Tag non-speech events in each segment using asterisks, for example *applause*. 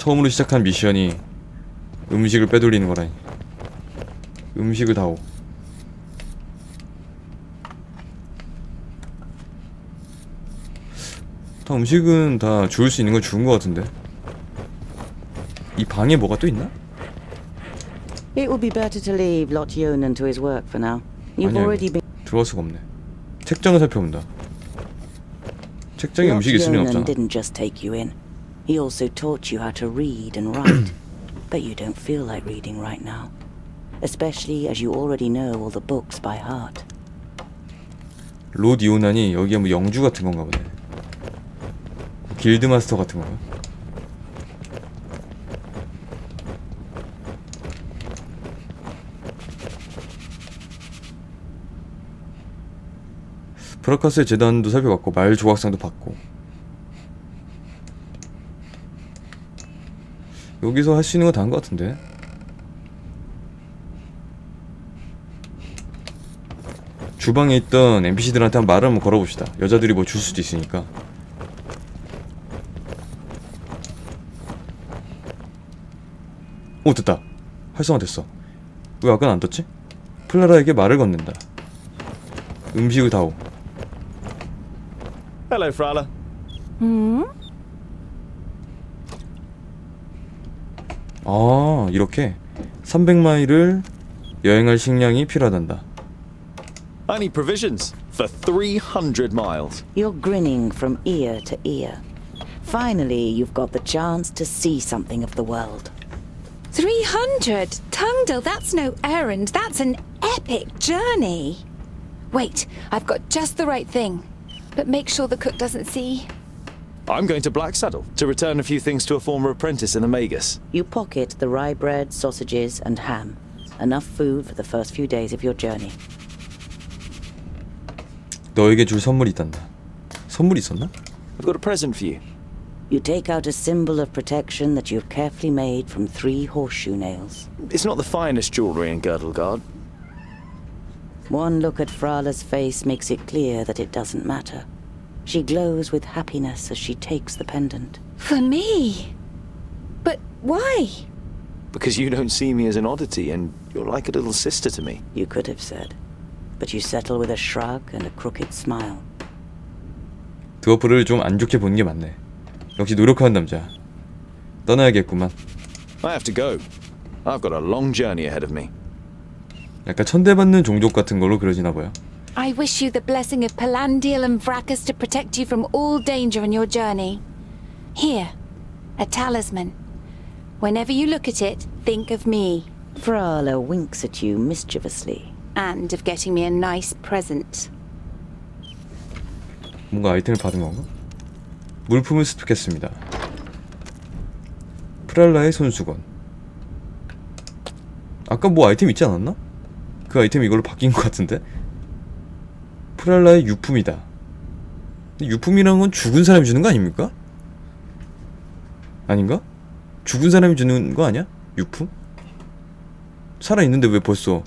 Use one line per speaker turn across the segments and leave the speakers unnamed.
처음으로 시작한 미션이 음식을 빼돌리는 거라니. 음식을 다오. 다 음식은 다 주울 수 있는 건 주운 것 같은데. 이 방에 뭐가 또 있나?
It would be better to leave Lot Yonan to his work for now. You've
아니야,
already been.
들어갈 수가 없네. 책장을 살펴본다. 책장에 음식이
Yonan
없잖아.
didn't just take you in. He also taught you how to read and write. but you don't feel like reading right now. Especially as you already know all the books by heart.
롯 이오난이 여기에 뭐 영주 같은 건가 보네. 길드 마스터 같은 건가? 브라카스의 재단도 살펴봤고 말 조각상도 봤고 여기서 할 수 있는 거다한것 같은데 주방에 있던 NPC들한테 한 말을 한번 걸어봅시다. 여자들이 뭐 줄 수도 있으니까. 오 됐다. 활성화됐어. 왜 아까는 안 떴지? 플라라에게 말을 건넨다. 음식을 다오.
Hello, Frala.
아 이렇게 300마일을 여행할 식량이 필요하단다.
I need provisions for 300 miles.
You're grinning from ear to ear. Finally, you've got the chance to see something of the world.
300? Tungdale, that's no errand. That's an epic journey. Wait, I've got just the right thing. But make sure the cook doesn't see.
I'm going to Blacksaddle to return a few things to a former apprentice in the Magus.
You pocket the rye bread, sausages, and ham. Enough food for the first few days of your journey.
너에게 줄 선물이 있단다. 선물이 있었나?
I've got a present for you.
You take out a symbol of protection that you've carefully made from three horseshoe nails.
It's not the finest jewellery in Girdlegard.
One look at Frala's face makes it clear that it doesn't matter. She glows with happiness as she takes the pendant.
For me? But why?
Because you don't see me as an oddity and you're like a little sister to me.
You could have said. But you settle with a shrug and a crooked smile.
드워프를 좀 안 좋게 보는 게 맞네. 역시 노력하는 남자. 떠나야겠구만.
I have to go. I've got a long journey ahead of me.
약간 천대받는 종족 같은 걸로 그려지나 봐요.
I wish you the blessing of Palandial and Vracus to protect you from all danger in your journey. Here, a talisman. Whenever you look at it, think of me.
Frala winks at you mischievously.
And of getting me a nice present.
뭔가 아이템을 받은 건가? 물품을 습득했습니다. 프랄라의 손수건. 아까 뭐 아이템 있지 않았나? 그 아이템 이걸로 바뀐 것 같은데? 프랄라의 유품이다. 유품이란 건 죽은 사람이 주는 거 아닙니까? 아닌가? 죽은 사람이 주는 거 아니야? 유품? 살아 있는데 왜 벌써?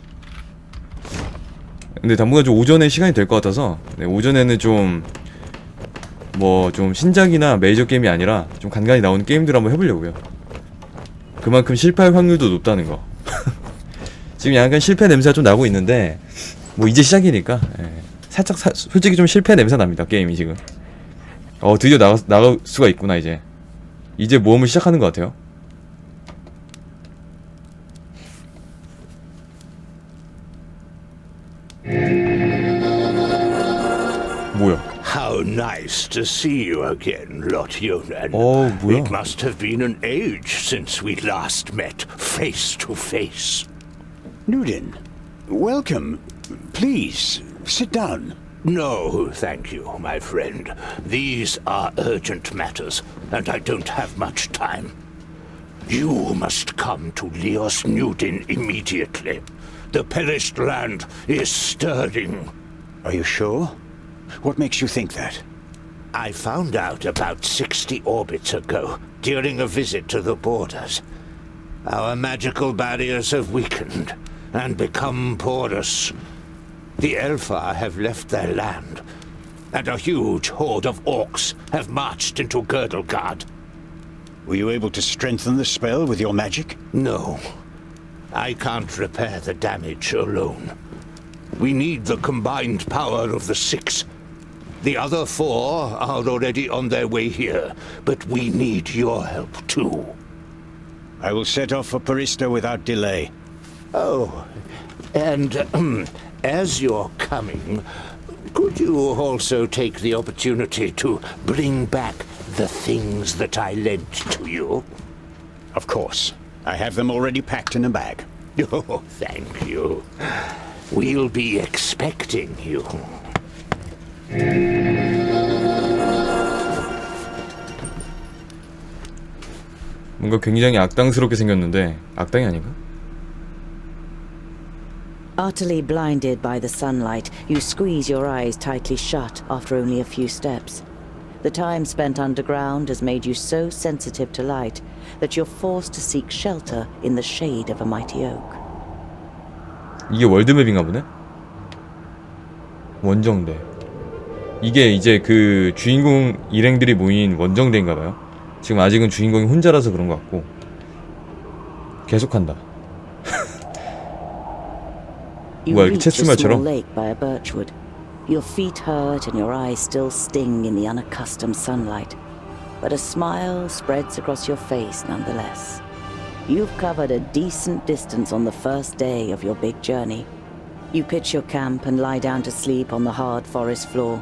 근데 당분간 좀 오전에 시간이 될 것 같아서 네, 오전에는 좀 뭐 좀 신작이나 메이저 게임이 아니라 좀 간간히 나오는 게임들 한번 해보려고요. 그만큼 실패할 확률도 높다는 거. *laughs* 지금 약간 실패 냄새가 좀 나고 있는데 뭐 이제 시작이니까 예. 살짝 사- 솔직히 좀 실패 냄새 납니다 게임이 지금. 어 드디어 나가 나갈 수가 있구나 이제. 이제 모험을 시작하는 것 같아요. 뭐야?
How nice to see you again, Lot Yonan.
Oh, 뭐야?
It must have been an age since we last met face to face.
Nudin, welcome. Please, sit down.
No, thank you, my friend. These are urgent matters, and I don't have much time. You must come to Leos Nudin immediately. The perished land is stirring.
Are you sure? What makes you think that?
I found out about 60 orbits ago during a visit to the borders. Our magical barriers have weakened and become porous. The Elfar have left their land, and a huge horde of orcs have marched into Girdlegard.
Were you able to strengthen the spell with your magic?
No. I can't repair the damage alone. We need the combined power of the six. The other four are already on their way here, but we need your help too.
I will set off for Parista without delay.
Oh, and *clears throat* as you're coming, could you also take the opportunity to bring back the things that I lent to you?
Of course. I have them already packed in a bag.
Oh, thank you. We'll be expecting you.
뭔가 굉장히 악당스럽게 생겼는데 악당이 아닌가?
Utterly blinded by the sunlight, you squeeze your eyes tightly shut after only a few steps. The time spent underground has made you so sensitive to light that you're forced to seek shelter in the shade of a mighty oak.
이게 월드맵인가 보네? 원정대. 이게 이제 그 주인공 일행들이 모인 원정대인가 봐요. 지금 아직은 주인공이 혼자라서 그런 것 같고. 계속한다.
You
Well,
reach a
채츠마처럼?
small lake by a birchwood. Your feet hurt and your eyes still sting in the unaccustomed sunlight, but a smile spreads across your face nonetheless. You've covered a decent distance on the first day of your big journey. You pitch your camp and lie down to sleep on the hard forest floor.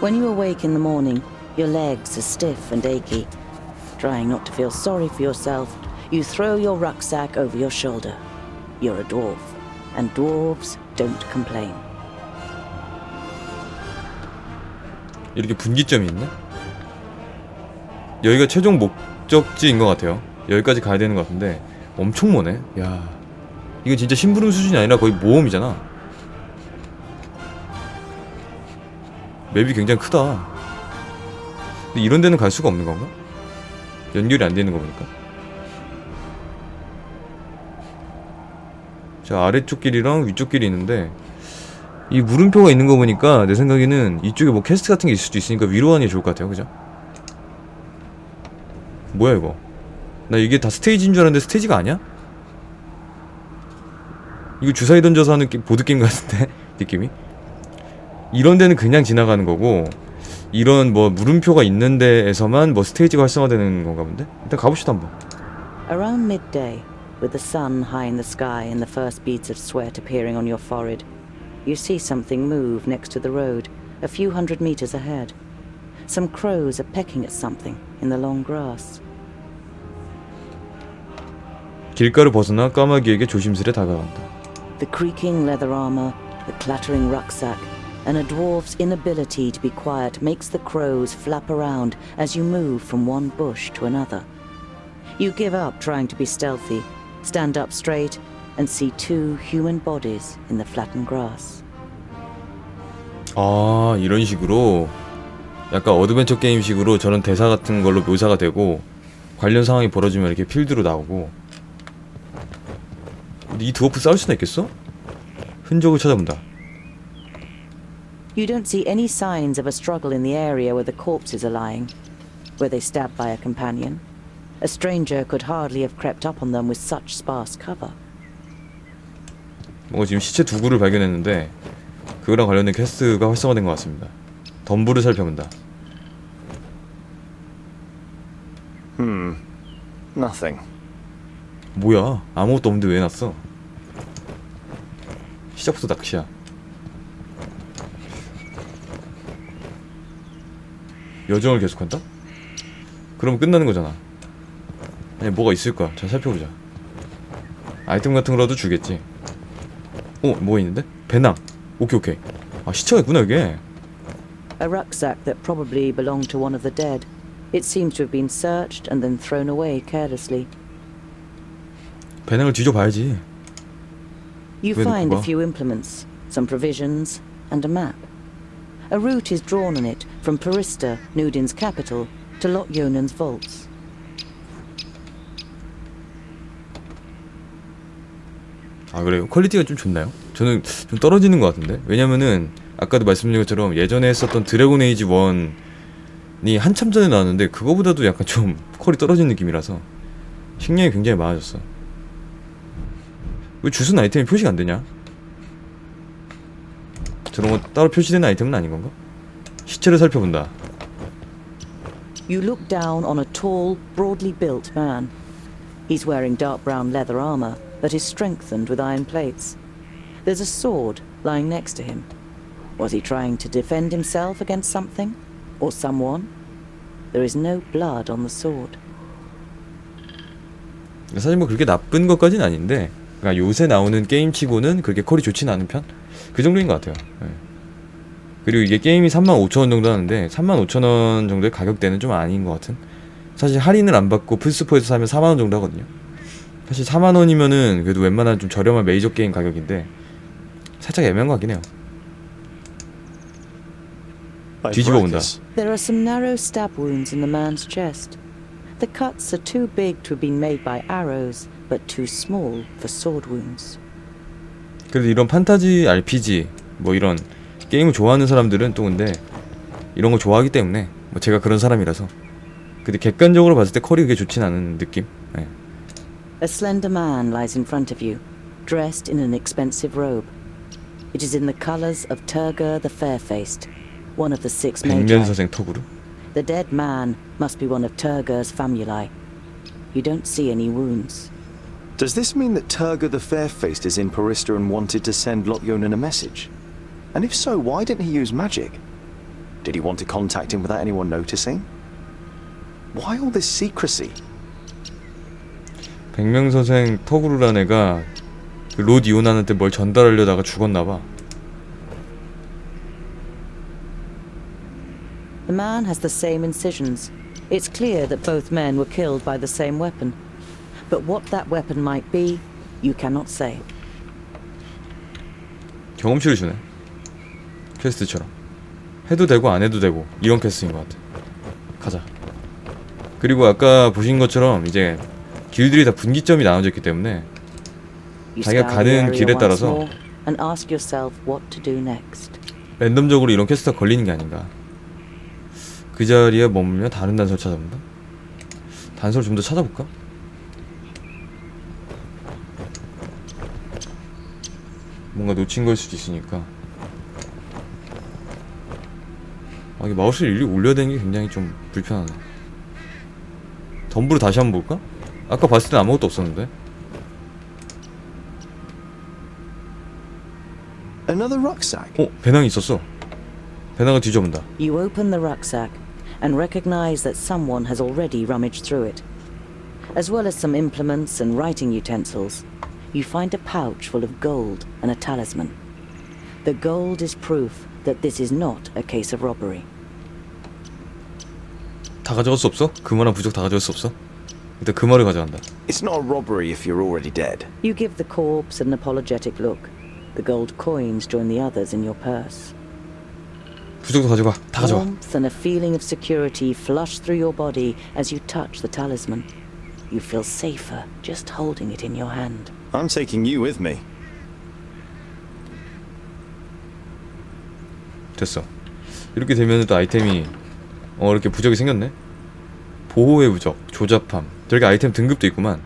When you awake in the morning, your legs are stiff and achy. Trying not to feel sorry for yourself, you throw your rucksack over your shoulder. You're a dwarf, And dwarves don't complain.
이렇게 분기점이 있네? 여기가 최종 목적지인 것 같아요. 여기까지 가야 되는 것 같은데 엄청 머네. 야, 이거 진짜 심부름 수준이 아니라 거의 모험이잖아. 맵이 굉장히 크다. 근데 이런 데는 갈 수가 없는 건가? 연결이 안 되는 거 보니까. 자 아래쪽 길이랑 위쪽 길이 있는데 이 물음표가 있는 거 보니까 내 생각에는 이쪽에 뭐 퀘스트 같은 게 있을 수도 있으니까 위로 가는 게 좋을 것 같아요 그죠? 뭐야 이거 나 이게 다 스테이지인 줄 알았는데 스테이지가 아니야? 이거 주사위 던져서 하는 게- 보드게임 같은데 *laughs* 느낌이 이런 데는 그냥 지나가는 거고 이런 뭐 물음표가 있는 데에서만 뭐 스테이지가 활성화되는 건가 본데? 일단 가봅시다 한번
Around midday, with the sun high in the sky and the first beads of sweat appearing on your forehead, you see something move next to the road, a few hundred meters ahead. Some crows are pecking at something in the long grass.
길가를 벗어나 까마귀에게 조심스레 다가간다
The creaking leather armor, the clattering rucksack, and a dwarf's inability to be quiet makes the crows flap around as you move from one bush to another. You give up trying to be stealthy, stand up straight, and see two human bodies in the flattened grass.
아 이런 식으로 약간 어드벤처 게임식으로 저런 대사 같은 걸로 묘사가 되고 관련 상황이 벌어지면 이렇게 필드로 나오고 근데 이 드워프 싸울 수나 있겠어? 흔적을 찾아본다
You don't see any signs of a struggle in the area where the corpses are lying. Were they stabbed by a companion? A stranger could hardly have crept up on them with such sparse cover.
뭔가 지금 시체 두 구를 발견했는데 그거랑 관련된 퀘스트가 활성화된 것 같습니다. 덤불을 살펴본다.
Nothing.
뭐야? 아무것도 없는데 왜 놨어? 시작부터 낚시야. 여정을 계속한다? 그럼 끝나는 거잖아 아니 뭐가 있을 거야 잘 살펴보자 아이템 같은 거라도 주겠지 어? 뭐 있는데? 배낭 오케이 오케이 아 시체가 있구나 이게
A rucksack that probably belonged to one of the dead. It seems to have been searched and then thrown away carelessly.
배낭을 뒤져봐야지
You
the
find a
bar?
few implements, some provisions, and a map. A route is drawn on it from Parista, Nudin's capital, to Lot vaults.
아 그래요? 퀄리티가 좀 좋나요? 저는 좀 떨어지는 것 같은데 왜냐면은 아까도 말씀드린 것처럼 예전에 했었던 드래곤 에이지 1이 한참 전에 나왔는데 그거보다도 약간 좀 *laughs* 퀄이 떨어진 느낌이라서 식량이 굉장히 많아졌어. 왜 주순 아이템이 표시가 안 되냐? 저런 거 따로 표시되는 아이템은 아닌 건가? 시체를 살펴본다.
You look down on a tall, broadly built man. He's wearing dark brown leather armor that is strengthened with iron plates. There's a sword lying next to him. Was he trying to defend himself against something? Or someone? There is no blood on the sword.
사실 뭐 그렇게 나쁜 것까지는 아닌데 그러니까 요새 나오는 게임치고는 그렇게 퀄이 좋지는 않은 편? 그 정도인 것 같아요 예. 그리고 이게 게임이 35,000원 정도 하는데 35,000원 정도의 가격대는 좀 아닌 것 같은 사실 할인을 안 받고 플스포에서 사면 4만원 정도 하거든요 사실 4만 원이면은 그래도 웬만한 좀 저렴한 메이저 게임 가격인데 살짝 애매한 것 같긴 해요 뒤집어 본다.
There are some narrow stab wounds in the man's chest. The cuts are too big to have been made by arrows, but too small for sword wounds.
그래도 이런 판타지 RPG 뭐 이런 게임을 좋아하는 사람들은 또 근데 이런 거 좋아하기 때문에 뭐 제가 그런 사람이라서 근데 객관적으로 봤을 때 퀄이 그게 좋진 않은 느낌 예.
A slender man lies in front of you, dressed in an expensive robe. It is in the colors of Turgur the Fair-faced, one of the six
major.
The dead man must be one of Turgur's famuli. You don't see any wounds.
Does this mean that Turgur the Fair-faced is in Parista and wanted to send Lotjonen a message? And if so, why didn't he use magic? Did he want to contact him without anyone noticing? Why all this secrecy?
백명선생 턱으로란 애가 그 롯 이오나한테 뭘 전달하려다가 죽었나봐
The man has the same incisions. It's clear that both men were killed by the same weapon. But what that weapon might be, you cannot say.
경험치를 주네 퀘스트처럼 해도 되고 안 해도 되고 이런 퀘스트인 것 같아 가자 그리고 아까 보신 것처럼 이제 길들이 다 분기점이 나눠져 있기 때문에 자기가 가는 길에 따라서. 랜덤적으로 이런 퀘스트가 걸리는 게 아닌가 그 자리에 머물며 다른 단서를 찾아본다? 단서를 좀 더 찾아볼까? 뭔가 놓친 걸 수도 있으니까 아, 이게 마우스를 일일이 올려야 되는 게 굉장히 좀 불편하네 덤브를 다시 한번 볼까? 아까 봤을 땐 아무것도 없었는데
Another rucksack?
어? 배낭이 있었어 배낭을 뒤져본다
You open the rucksack and recognize that someone has already rummaged through it. As well as some implements and writing utensils, you find a pouch full of gold and a talisman. The gold is proof that this is not a case of robbery.
다 가져갈 수 없어? 그만한 부적 다 가져갈 수 없어? 일단 그 말을 가져간다
It's not a robbery if you're already dead.
You give the corpse an apologetic look. The gold coins join the others in your purse.
부적도 가져가 다 가져가
Warmth and a feeling of security flush through your body as you touch the talisman. You feel safer just holding it in your hand.
I'm taking you with me.
됐어 이렇게 되면 또 아이템이 어 이렇게 부적이 생겼네 보호의 부적 조잡함 저렇게 아이템 등급도 있구만.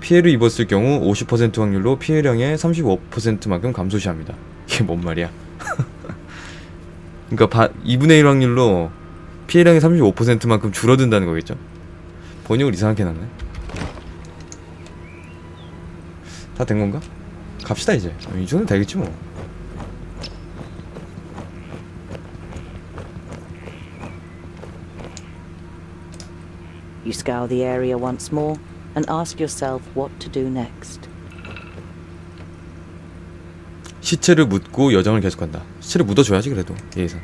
피해를 입었을 경우 50% 확률로 피해량의 35%만큼 감소시합니다. 이게 뭔 말이야? *laughs* 그러니까 바, 2분의 1 확률로 피해량의 35%만큼 줄어든다는 거겠죠? 번역을 이상하게 해놨네. 다 된 건가? 갑시다 이제. 이 정도면 되겠지 뭐
You scour the area once more and ask yourself what to do next.
시체를 묻고 여정을 계속한다. 시체를 묻어줘야지 그래도 예의상.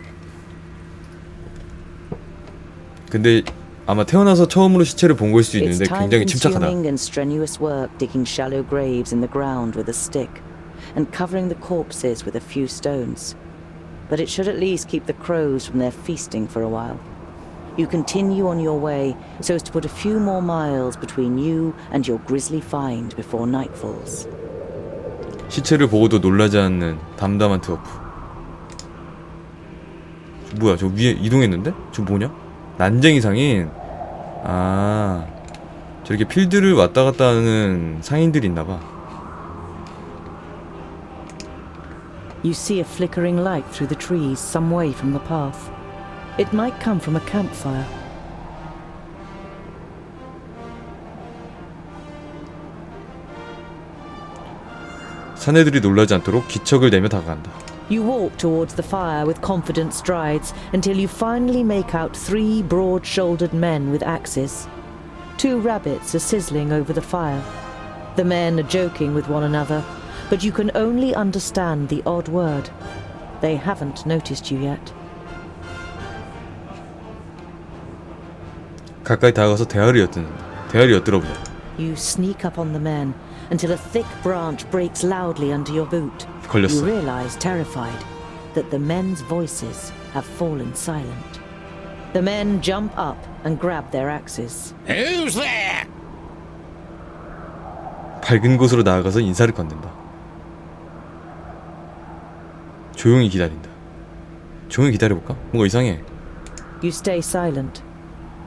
근데 아마 태어나서 처음으로 시체를 본 걸 수도
It's
있는데 굉장히 침착하다.
time-consuming and strenuous work digging shallow graves in the ground with a stick and covering the corpses with a few stones. But it should at least keep the crows from their feasting for a while. You continue on your way so as to put a few more miles between you and your grisly find before night falls.
시체를 보고도 놀라지 않는 담담한 트워프. 뭐야 저 위에 이동했는데? 저 뭐냐? 난쟁이 상인 아 저렇게 필드를 왔다 갔다 하는 상인들이 있나봐
You see a flickering light through the trees some way from the path. It might come from a campfire.
사내들이 놀라지 않도록 기척을 내며 다가간다
You walk towards the fire with confident strides until you finally make out three broad shouldered men with axes. Two rabbits are sizzling over the fire. The men are joking with one another, but you can only understand the odd word. They haven't noticed you yet.
가까이 다가가서 대화를 엿듣는다 대화를 엿들어보자
You sneak up on the men until a thick branch breaks loudly under your boot. You
걸렸어
realize, terrified, that the men's voices have fallen silent. The men jump up and grab their axes.
Who's there?
밝은 곳으로 나아가서 인사를 건넨다 조용히 기다린다 조용히 기다려볼까? 뭔가 이상해
You stay silent,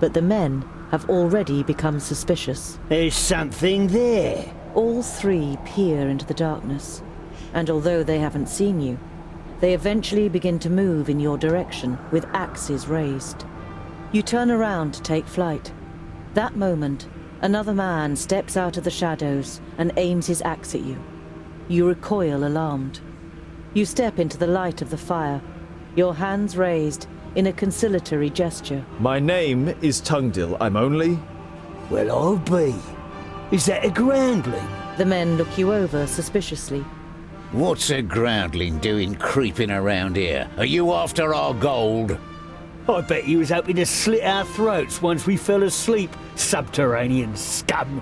but the men have already become suspicious.
There's something there.
All three peer into the darkness, and although they haven't seen you, they eventually begin to move in your direction with axes raised. You turn around to take flight. That moment, another man steps out of the shadows and aims his axe at you. You recoil alarmed. You step into the light of the fire, your hands raised in a conciliatory gesture.
My name is Tungdil. I'm only.
Well, I'll be. Is that a groundling?
The men look you over suspiciously.
What's a groundling doing creeping around here? Are you after our gold?
I bet you was hoping to slit our throats once we fell asleep, subterranean scum.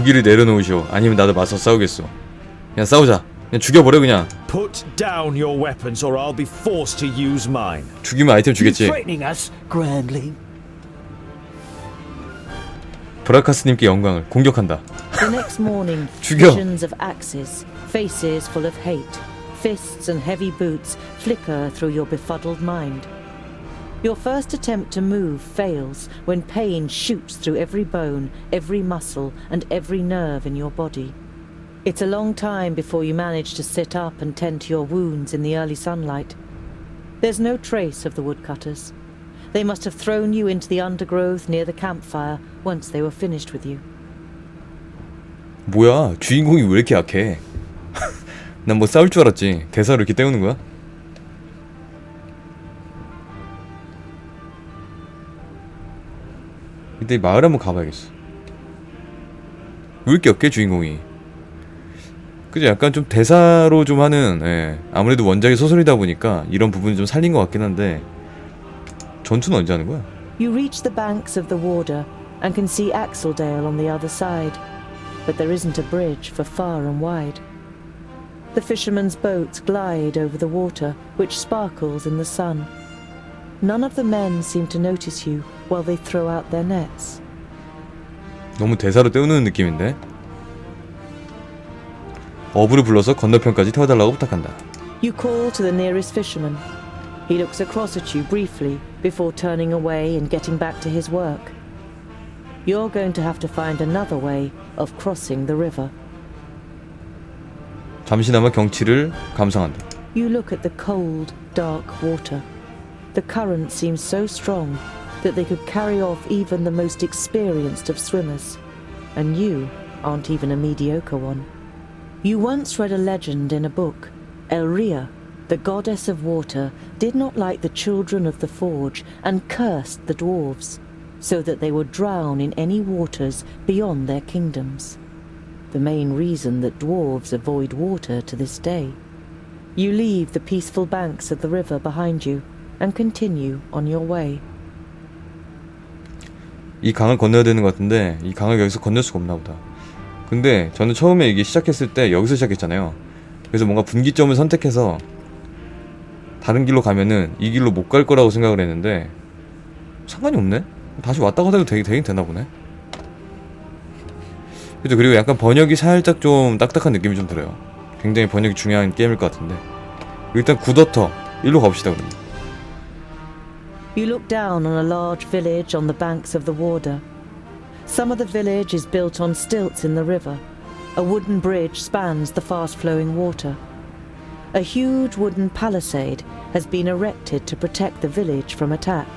무기를 내려놓으시오 아니면 나도 맞서 싸우겠소 그냥 싸우자 그냥 죽여버려 그냥
Put down your weapons or I'll be forced to use mine.
죽이면 아이템 주겠지
threatening us, groundling?
브라카스님께 영광을 공격한다
The next morning,
죽여.
visions of axes, faces full of hate, fists and heavy boots flicker through your befuddled mind. Your first attempt to move fails when pain shoots through every bone, every muscle, and every nerve in your body. It's a long time before you manage to sit up and tend to your wounds in the early sunlight. There's no trace of the woodcutters. They must have thrown you into the undergrowth near the campfire once they were finished with you.
뭐야 주인공이 왜 이렇게 약해 *laughs* 난 뭐 싸울 줄 알았지 대사를 이렇게 때우는 거야? 이때 마을 한번 가봐야겠어 왜 이렇게 없게 주인공이 그죠 약간 좀 대사로 좀 하는 예, 아무래도 원작이 소설이다 보니까 이런 부분이 좀 살린 것 같긴 한데 전투는 언제 하는 거야?
You reach the banks of the Warder and can see Axeldale on the other side, but there isn't a bridge for far and wide. The fishermen's boats glide over the water, which sparkles in the sun. None of the men seem to notice you while they throw out their nets.
너무 대사로 때우는 느낌인데 어부를 불러서 건너편까지 태워달라고 부탁한다
You call to the nearest fisherman. He looks across at you briefly before turning away and getting back to his work. You're going to have to find another way of crossing the river.
잠시나마 경치를 감상한다
You look at the cold, dark water. The current seems so strong that they could carry off even the most experienced of swimmers. And you aren't even a mediocre one. You once read a legend in a book. Elria, the goddess of water, did not like the children of the forge and cursed the dwarves, so that they would drown in any waters beyond their kingdoms. The main reason that dwarves avoid water to this day. You leave the peaceful banks of the river behind you and continue on your way.
이 강을 건너야 되는 것 같은데 이 강을 여기서 건널 수가 없나 보다. 근데 저는 처음에 이게 시작했을 때 여기서 시작했잖아요. 그래서 뭔가 분기점을 선택해서 다른 길로 가면은 이 길로 못 갈 거라고 생각을 했는데 상관이 없네? 다시 왔다 갔다 해도 되긴, 되긴 되나 보네. 그죠? 그리고 약간 번역이 살짝 좀 딱딱한 느낌이 좀 들어요. 굉장히 번역이 중요한 게임일 것 같은데. 일단 구더터 일로 가봅시다 그러면.
You look down on a large village on the banks of the Warder. Some of the village is built on stilts in the river. A wooden bridge spans the fast flowing water. A huge wooden palisade has been erected to protect the village from attack.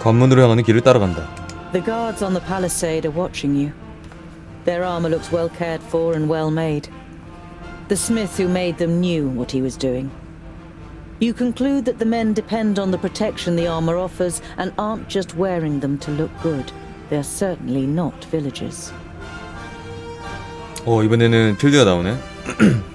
관문으로 향하는 길을 따라간다.
The guards on the palisade are watching you. Their armor looks well cared for and well made. The smith who made them knew what he was doing. You conclude that the men depend on the protection the armor offers and aren't just wearing them to look good. They're certainly not villagers.
어 이번에는 필드가 나오네. *clears throat*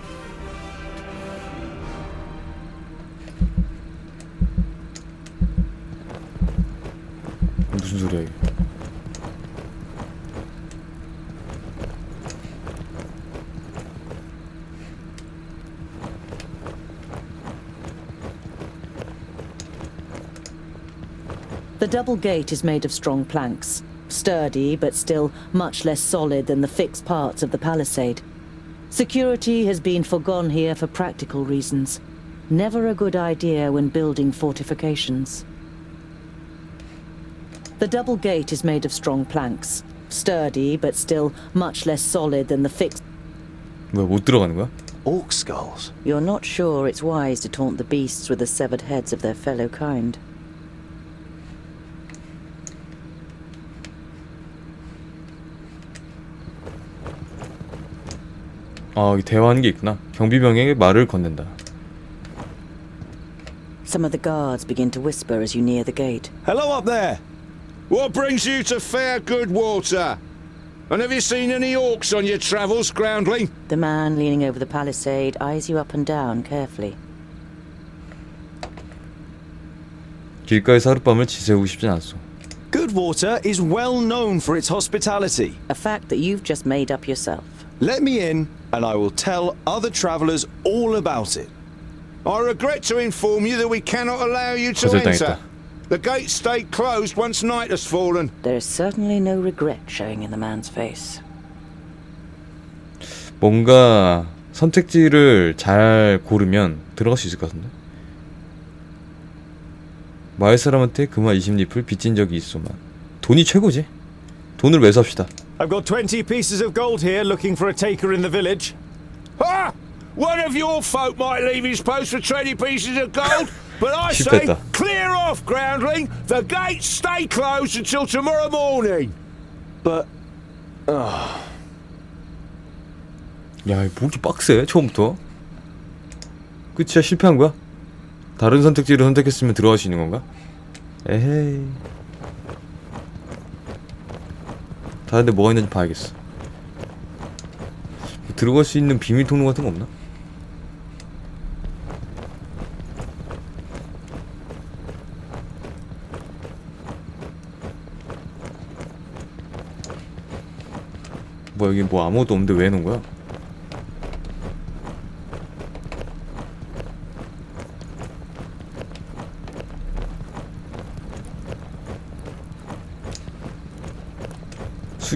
The double gate is made of strong planks, sturdy but still much less solid than the fixed parts of the palisade. Security has been forgone here for practical reasons. Never a good idea when building fortifications. The double gate is made of strong planks, sturdy but still much less solid than the fixed.
뭐야 못 들어가는 거야?
Orc skulls.
You're not sure it's wise to taunt the beasts with the severed heads of their fellow kind.
아 여기 대화하는 게 있구나. 경비병에게 말을 건넨다.
Some of the guards begin to whisper as you near the gate.
Hello up there!
What brings you to fair good water? And have you seen any orcs on your travels, groundling?
The man leaning over the palisade eyes you up and down carefully.
길가에서 하룻밤을 지새우고 싶진 않소.
Goodwater is well known for its hospitality.
A fact that you've just made up yourself.
Let me in, and I will tell other travelers all about it.
I regret to inform you that we cannot allow you to enter. The gates stayed closed once night has fallen.
There is certainly no regret showing in the man's face.
뭔가 선택지를 잘 고르면 들어갈 수 있을 것 같은데. 마을 사람한테 금화 20리플 빚진 적이 있소만. 돈이 최고지. 돈을 매수합시다.
I've got 20 pieces of gold here looking for a taker in the village.
Ha! One of your folk might leave his post for 20 pieces of gold, *laughs* but I say,
실패했다.
clear off, groundling. The gates stay closed until tomorrow morning.
But
야, 이 목이 빡세 처음부터. 끝이야 실패한 거야? 다른 선택지를 선택했으면 들어갈 수 있는 건가? 에헤이. 다른 데 뭐가 있는지 봐야겠어. 들어갈 수 있는 비밀 통로 같은 거 없나? 뭐 여기 뭐 아무것도 없는데 왜 해놓은 거야?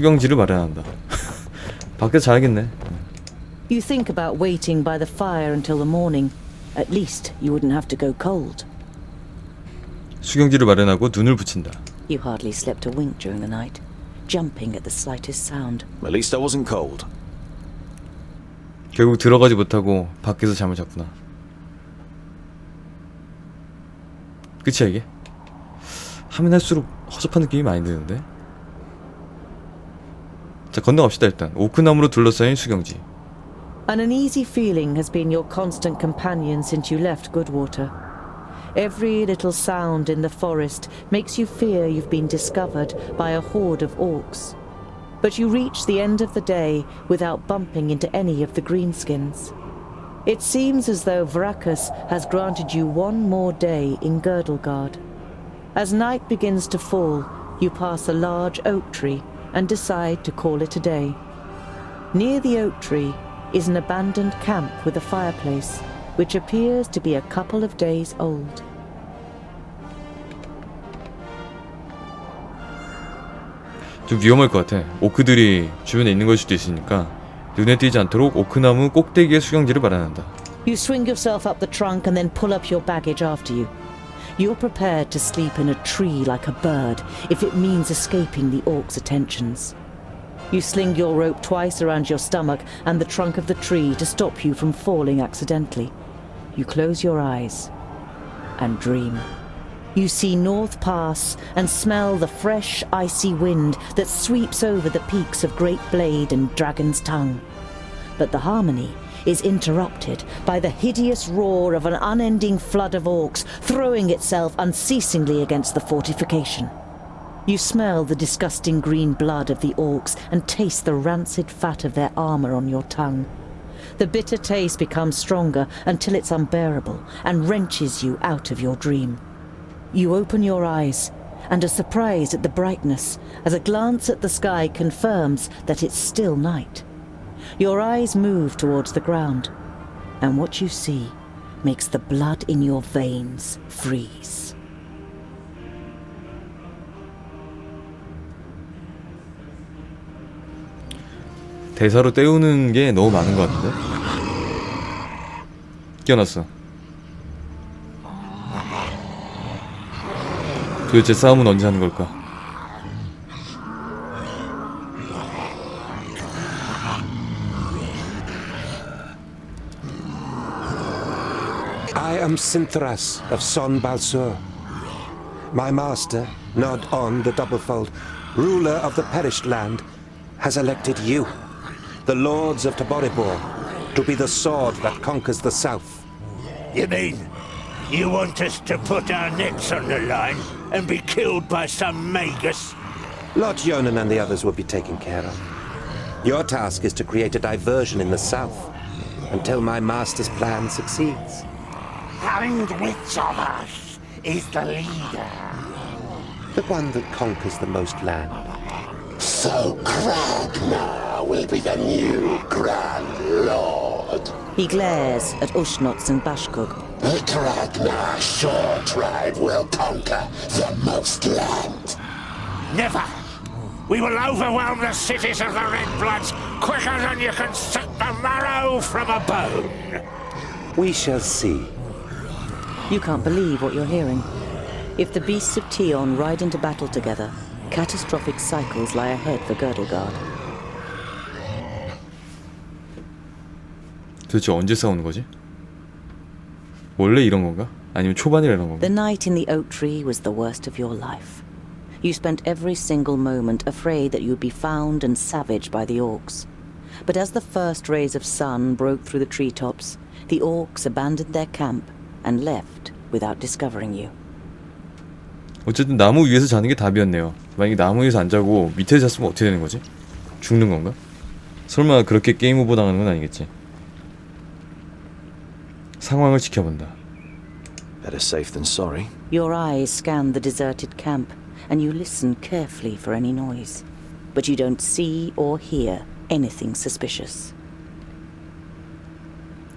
수경지를 마련한다. 밖에서 자야겠네.
You think about waiting by the fire until the morning. At least you wouldn't have to go cold.
수경지를 마련하고 눈을 붙인다.
You hardly slept a wink during the night, jumping at the slightest sound.
At least I wasn't cold.
결국 들어가지 못하고 밖에서 잠을 잤구나. 끝이야 이게? 하면 할수록 허접한 느낌이 많이 드는데? 자 건너갑시다 일단 오크나무로 둘러싸인 수경지
An uneasy feeling has been your constant companion since you left Goodwater. Every little sound in the forest makes you fear you've been discovered by a horde of orcs. But you reach the end of the day without bumping into any of the greenskins. It seems as though Vrakas has granted you one more day in Girdlegard. As night begins to fall, you pass a large oak tree and decide to call it a day. Near the oak tree is an abandoned camp with a fireplace, which appears to be a couple of days old.
좀 위험할 것 같아. 오크들이 주변에 있는 걸 수도 있으니까 눈에 띄지 않도록 오크나무 꼭대기에 수경지를 마련한다.
You swing yourself up the trunk and then pull up your baggage after you. You're prepared to sleep in a tree like a bird if it means escaping the orc's attentions. You sling your rope twice around your stomach and the trunk of the tree to stop you from falling accidentally. You close your eyes and dream. You see North Pass and smell the fresh, icy wind that sweeps over the peaks of Great Blade and Dragon's Tongue. But the harmony is interrupted by the hideous roar of an unending flood of orcs throwing itself unceasingly against the fortification. You smell the disgusting green blood of the orcs and taste the rancid fat of their armor on your tongue. The bitter taste becomes stronger until it's unbearable and wrenches you out of your dream. You open your eyes and are surprised at the brightness as a glance at the sky confirms that it's still night. Your eyes move towards the ground, and what you see makes the blood in your veins freeze.
대사로 때우는 게 너무 많은 것 같은데? 끼어났어. 도대체 싸움은 언제 하는 걸까?
Am Synthras of Son Balsur. My master, Nod On the Doublefold, ruler of the perished land, has elected you, the lords of Taboribor, to be the sword that conquers the south.
You mean you want us to put our necks on the line and be killed by some magus?
Lot Yonan and the others will be taken care of. Your task is to create a diversion in the south until my master's plan succeeds.
And which of us is the leader?
The one that conquers the most land.
So Kragnar will be the new Grand Lord.
He glares at Ushnots and Bashkug.
The Kragna Shore tribe will conquer the most land.
Never! We will overwhelm the cities of the Red Bloods quicker than you can suck the marrow from a bone!
We shall see.
You can't believe what you're hearing. If the beasts of Tion ride into battle together, catastrophic cycles lie ahead for Girdlegard.
도대체 언제 싸우는 거지? 원래 이런 건가? 아니면 초반이라 이런 건가?
The night in the oak tree was the worst of your life. You spent every single moment afraid that you'd be found and savaged by the orcs. But as the first rays of sun broke through the treetops, the orcs abandoned their camp and left without discovering you.
어쨌든 나무 위에서 자는 게 답이었네요. 만약에 나무 위에서 안 자고 밑에 잤으면 어떻게 되는 거지? 죽는 건가? 설마 그렇게 게임 오버 당하는 건 아니겠지? 상황을 지켜본다.
Better safe than sorry.
Your eyes scan the deserted camp, and you listen carefully for any noise. But you don't see or hear anything suspicious.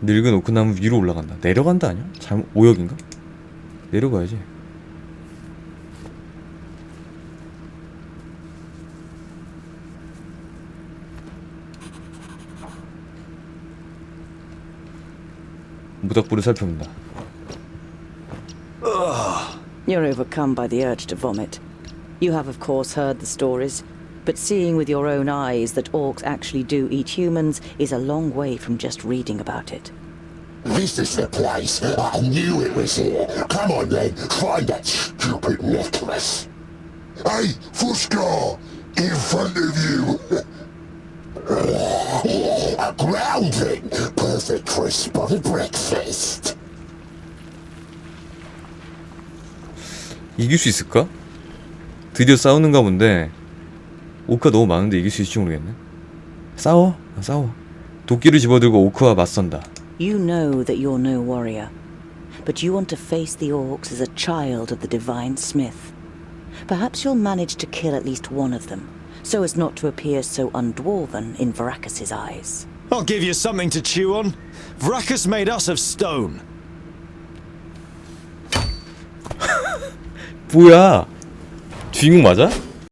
늙은 오크나무 위로 올라간다. 내려간다 아니야? 잘못 오역인가? 내려가야지. 모닥불을 살펴본다.
You're overcome by the urge to vomit. You have, of course, heard the stories, but seeing with your own eyes that orcs actually do eat humans is a long way from just reading about it.
This is the place. I knew it was here. Come on then, find that stupid necklace. Hey, Fuskar! In front of you! *laughs* A grounding! Perfect for a spotted breakfast.
이길 수 있을까? 드디어 싸우는가 본데 오크가 너무 많은데 이길 수 있을지 모르겠네. 싸워, 아, 싸워. 도끼를 집어들고 오크와 맞선다.
You know that you're no warrior, but you want to face the orcs as a child of the Divine Smith. Perhaps you'll manage to kill at least one of them, so as not to appear so undwarven in Varacus's eyes.
I'll give you something to chew on. Vracus made us of stone. *laughs*
뭐야? 주인공 맞아?